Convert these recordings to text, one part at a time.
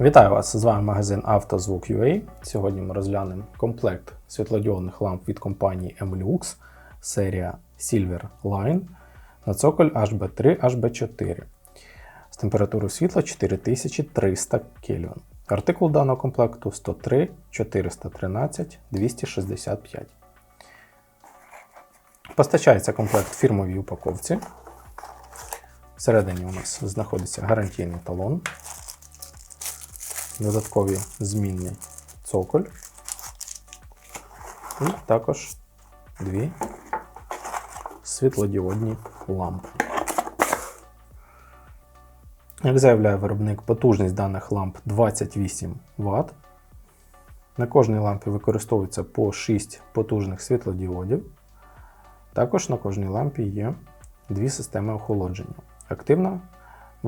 Вітаю вас! З вами магазин «Автозвук.UA». Сьогодні ми розглянемо комплект світлодіодних ламп від компанії Emlux, серія Silver Line на цоколь HB3 HB4 з температурою світла 4300 Кельвін. Артикул даного комплекту 103 413 265. Постачається комплект в фірмовій упаковці. Всередині у нас знаходиться гарантійний талон додаткові змінні цоколь. І також дві світлодіодні лампи. Як заявляє виробник, потужність даних ламп 28 Вт. На кожній лампі використовується по 6 потужних світлодіодів. Також на кожній лампі є дві системи охолодження. Активна в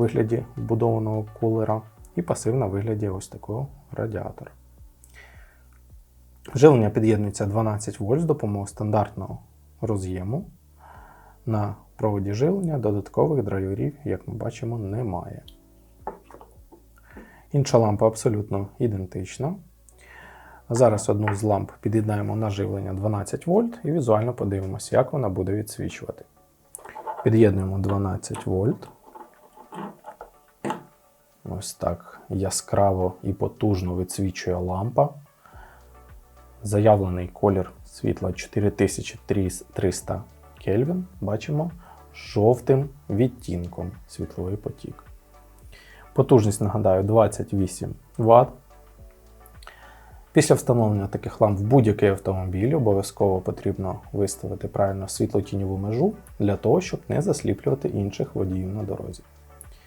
вигляді вбудованого кулера і пасивна в вигляді ось такого радіатора. Живлення під'єднується 12 вольт з допомогою стандартного роз'єму. На проводі живлення додаткових драйверів, як ми бачимо, немає. Інша лампа абсолютно ідентична. Зараз одну з ламп під'єднаємо на живлення 12 вольт і візуально подивимося, як вона буде відсвічувати. Під'єднуємо 12 вольт. Ось так яскраво і потужно відсвічує лампа. Заявлений колір світла 4300 Кельвін. Бачимо жовтим відтінком світловий потік. Потужність, нагадаю, 28 Вт. Після встановлення таких ламп в будь-який автомобіль обов'язково потрібно виставити правильно світло-тіньову межу для того, щоб не засліплювати інших водіїв на дорозі.